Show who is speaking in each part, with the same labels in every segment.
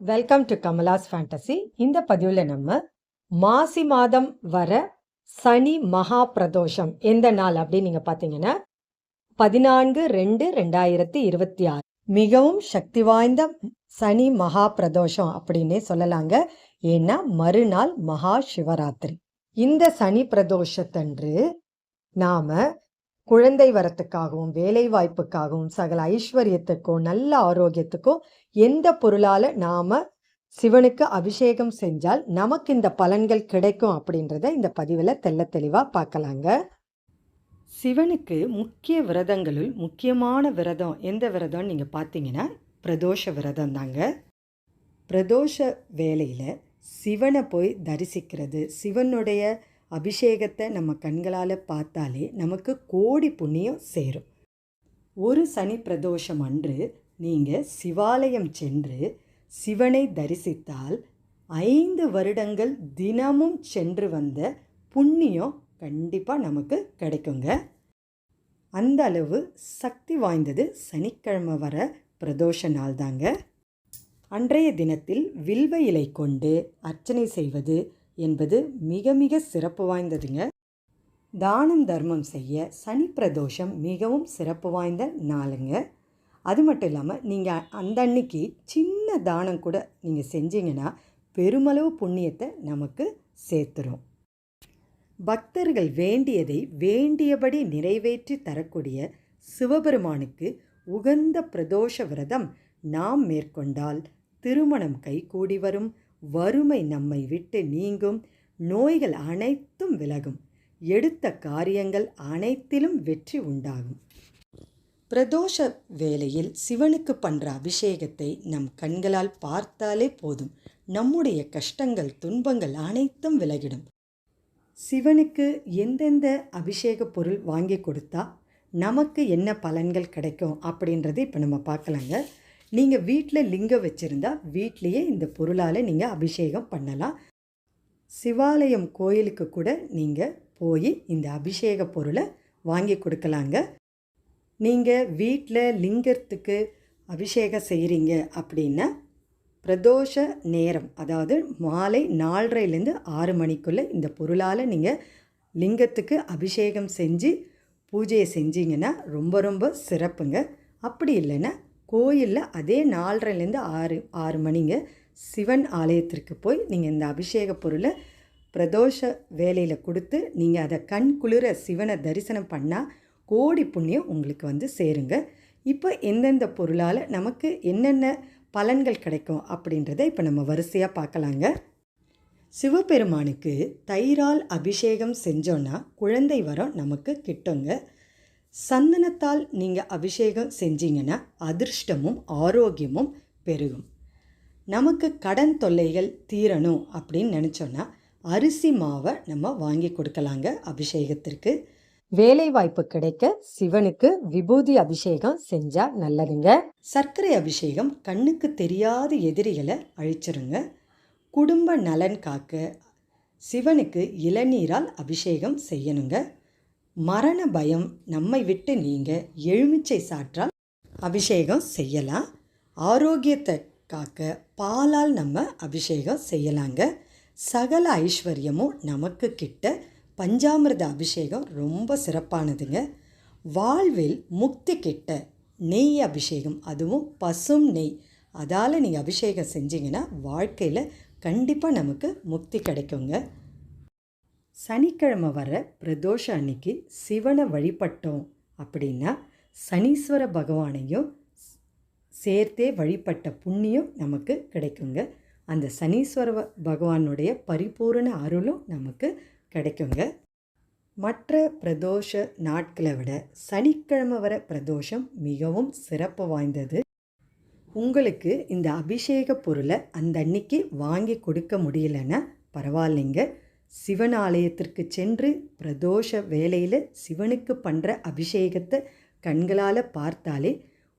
Speaker 1: Welcome to Kamala's fantasy இந்த பதிவில் நம்ம மாசி மாதம் வர சனி மகா பிரதோஷம் எந்த நாள் அப்படின்னு நீங்கள் பார்த்தீங்கன்னா பதினான்கு ரெண்டு ரெண்டாயிரத்தி இருபத்தி ஆறு. மிகவும் சக்தி வாய்ந்த சனி மகா பிரதோஷம் அப்படின்னே சொல்லலாங்க. ஏன்னா மறுநாள் மகா சிவராத்திரி. இந்த சனி பிரதோஷத்தன்று நாம குழந்தை வரத்துக்காகவும் வேலை வாய்ப்புக்காகவும் சகல ஐஸ்வர்யத்துக்கும் நல்ல ஆரோக்கியத்துக்கும் எந்த பொருளால நாம சிவனுக்கு அபிஷேகம் செஞ்சால் நமக்கு இந்த பலன்கள் கிடைக்கும் அப்படின்றத இந்த பதிவில் தெள்ள தெளிவாக பார்க்கலாங்க. சிவனுக்கு முக்கிய விரதங்களுள் முக்கியமான விரதம் எந்த விரதம்னு நீங்கள் பார்த்தீங்கன்னா பிரதோஷ விரதம் தாங்க பிரதோஷ வேலையில் சிவனை போய் தரிசிக்கிறது சிவனுடைய அபிஷேகத்தை நம்ம கண்களால் பார்த்தாலே நமக்கு கோடி புண்ணியம் சேரும். ஒரு சனி பிரதோஷம் அன்று நீங்கள் சிவாலயம் சென்று சிவனை தரிசித்தால் ஐந்து வருடங்கள் தினமும் சென்று வந்த புண்ணியம் கண்டிப்பாக நமக்கு கிடைக்குங்க. அந்த அளவு சக்தி வாய்ந்தது சனிக்கிழமை வர பிரதோஷ நாள் தாங்க. அன்றைய தினத்தில் வில்வ இலை கொண்டு அர்ச்சனை செய்வது என்பது மிக மிக சிறப்பு வாய்ந்ததுங்க. தானம் தர்மம் செய்ய சனி பிரதோஷம் மிகவும் சிறப்பு வாய்ந்த நாளுங்க. அது மட்டும் இல்லாமல் நீங்கள் அந்த அன்னைக்கு சின்ன தானம் கூட நீங்கள் செஞ்சீங்கன்னா பெருமளவு புண்ணியத்தை நமக்கு சேர்த்துரும். பக்தர்கள் வேண்டியதை வேண்டியபடி நிறைவேற்றி தரக்கூடிய சிவபெருமானுக்கு உகந்த பிரதோஷ விரதம் நாம் மேற்கொண்டால் திருமணம் கைகூடி வரும். வறுமை நம்மை விட்டு நீங்கும். நோய்கள் அனைத்தும் விலகும். எடுத்த காரியங்கள் அனைத்திலும் வெற்றி உண்டாகும். பிரதோஷ வேளையில் சிவனுக்கு பண்ணுற அபிஷேகத்தை நம் கண்களால் பார்த்தாலே போதும். நம்முடைய கஷ்டங்கள் துன்பங்கள் அனைத்தும் விலகிடும். சிவனுக்கு எந்தெந்த அபிஷேக பொருள் வாங்கி கொடுத்தா நமக்கு என்ன பலன்கள் கிடைக்கும் அப்படின்றது இப்போ நம்ம பார்க்கலாங்க. நீங்கள் வீட்டில் லிங்கம் வச்சுருந்தா வீட்லேயே இந்த பொருளால் நீங்கள் அபிஷேகம் பண்ணலாம். சிவாலயம் கோயிலுக்கு கூட நீங்கள் போய் இந்த அபிஷேக பொருளை வாங்கி கொடுக்கலாங்க. நீங்கள் வீட்டில் லிங்கத்துக்கு அபிஷேகம் செய்கிறீங்க அப்படின்னா பிரதோஷ நேரம் அதாவது மாலை நாலரைலேருந்து ஆறு மணிக்குள்ளே இந்த பொருளால் நீங்கள் லிங்கத்துக்கு அபிஷேகம் செஞ்சு பூஜையை செஞ்சீங்கன்னா ரொம்ப ரொம்ப சிறப்புங்க. அப்படி இல்லைன்னா கோயிலில் அதே நாலரைலேருந்து ஆறு ஆறு மணிங்க சிவன் ஆலயத்திற்கு போய் நீங்கள் இந்த அபிஷேக பொருளை பிரதோஷ வேலையில் கொடுத்து நீங்கள் அதை கண் குளிர சிவனை தரிசனம் பண்ணால் கோடி புண்ணியம் உங்களுக்கு வந்து சேருங்க. இப்போ எந்தெந்த பொருளால் நமக்கு என்னென்ன பலன்கள் கிடைக்கும் அப்படின்றத இப்போ நம்ம வரிசையாக பார்க்கலாங்க. சிவபெருமானுக்கு தயிரால் அபிஷேகம் செஞ்சோன்னா குழந்தை வரம் நமக்கு கிட்டுங்க. சந்தனத்தால் நீங்கள் அபிஷேகம் செஞ்சீங்கன்னா அதிர்ஷ்டமும் ஆரோக்கியமும் பெருகும். நமக்கு கடன் தொல்லைகள் தீரணும் அப்படின்னு நினச்சோன்னா அரிசி மாவை நம்ம வாங்கி கொடுக்கலாங்க அபிஷேகத்திற்கு. வேலை வாய்ப்பு கிடைக்க சிவனுக்கு விபூதி அபிஷேகம் செஞ்சால் நல்லதுங்க. சர்க்கரை அபிஷேகம் கண்ணுக்கு தெரியாத எதிரிகளை அழிச்சிருங்க. குடும்ப நலன் காக்க சிவனுக்கு இளநீரால் அபிஷேகம் செய்யணுங்க. மரண பயம் நம்மை விட்டு நீங்க எலுமிச்சை சாற்றால் அபிஷேகம் செய்யலாம். ஆரோக்கியத்தை காக்க பாலால் நம்ம அபிஷேகம் செய்யலாங்க. சகல ஐஸ்வர்யமும் நமக்கு கிட்ட பஞ்சாமிர்த அபிஷேகம் ரொம்ப சிறப்பானதுங்க. வாழ்வில் முக்தி கிட்ட நெய் அபிஷேகம் அதுவும் பசும் நெய் அதால் நீங்கள் அபிஷேகம் செஞ்சீங்கன்னா வாழ்க்கையில் கண்டிப்பாக நமக்கு முக்தி கிடைக்குங்க. சனிக்கிழமை வர பிரதோஷ அன்னைக்கு சிவனை வழிபட்டோம் அப்படின்னா சனீஸ்வர பகவானையும் சேர்த்தே வழிபட்ட புண்ணியம் நமக்கு கிடைக்குங்க. அந்த சனீஸ்வர பகவானுடைய பரிபூரண அருளும் நமக்கு கிடைக்குங்க. மற்ற பிரதோஷ நாட்களை விட சனிக்கிழமை வர பிரதோஷம் மிகவும் சிறப்பு வாய்ந்தது. உங்களுக்கு இந்த அபிஷேக பொருளை அந்த அன்னைக்கு வாங்கி கொடுக்க முடியலன்னா பரவாயில்லைங்க. சிவன் ஆலயத்திற்கு சென்று பிரதோஷ வேலையில் சிவனுக்கு பண்ணுற அபிஷேகத்தை கண்களால் பார்த்தாலே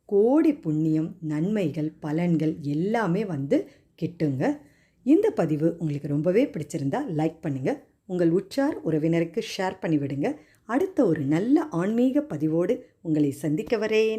Speaker 1: கோடி புண்ணியம் நன்மைகள் பலன்கள் எல்லாமே வந்து கிட்டுங்க. இந்த பதிவு உங்களுக்கு ரொம்பவே பிடிச்சிருந்தா லைக் பண்ணுங்கள் உங்கள் உற்றார் உறவினருக்கு ஷேர் பண்ணிவிடுங்க.
Speaker 2: அடுத்த ஒரு நல்ல ஆன்மீக பதிவோடு உங்களை சந்திக்க வரேன்.